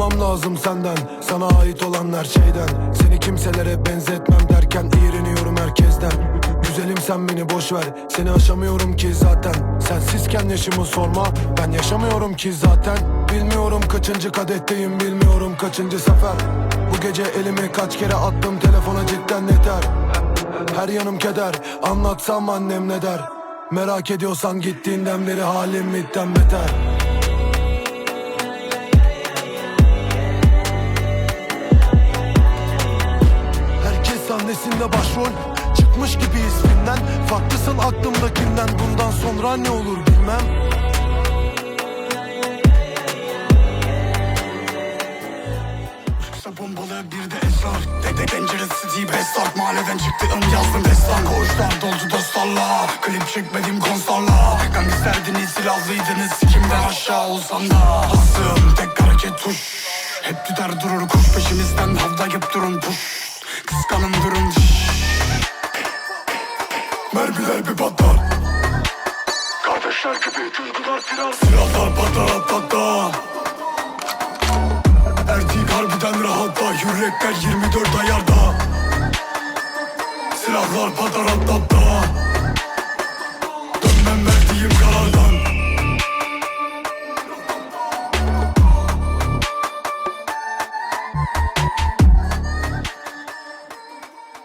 lazım senden Sana ait olan her şeyden. Seni kimselere benzetmem derken iğreniyorum herkesten. Güzelim sen beni boş ver Seni aşamıyorum ki zaten. Sensizken yaşımı sorma Ben yaşamıyorum ki zaten. Bilmiyorum kaçıncı kadetteyim Bilmiyorum kaçıncı sefer. Bu gece elimi kaç kere attım Telefona cidden yeter. Her yanım keder Anlatsam annem ne der? Merak ediyorsan gittiğinden beri halim mitten beter sahnesinde başrol Çıkmış gibi isminden. Farklısın aklımdakinden. Bundan sonra ne olur bilmem. Bombalı bir de esrar. Dede penceresi deyip esnaf Mahalleden çıktığım yazdım destan. Koğuşlar doldu dostlarla. Klip çekmedim konsarla Gangsterdiniz silahlıydınız. Kimden aşağı olsan da Hasım tek hareket tuş. Hep tüter durur kuş peşimizden. Havlayıp durun puş Kıskanın durun şşş. Mermiler bir patlar? Kardeşler gibi duygular firar Silahlar patlar patlar Erdik harbiden rahatta Yürekler 24 ayarda. Silahlar patlar atlatta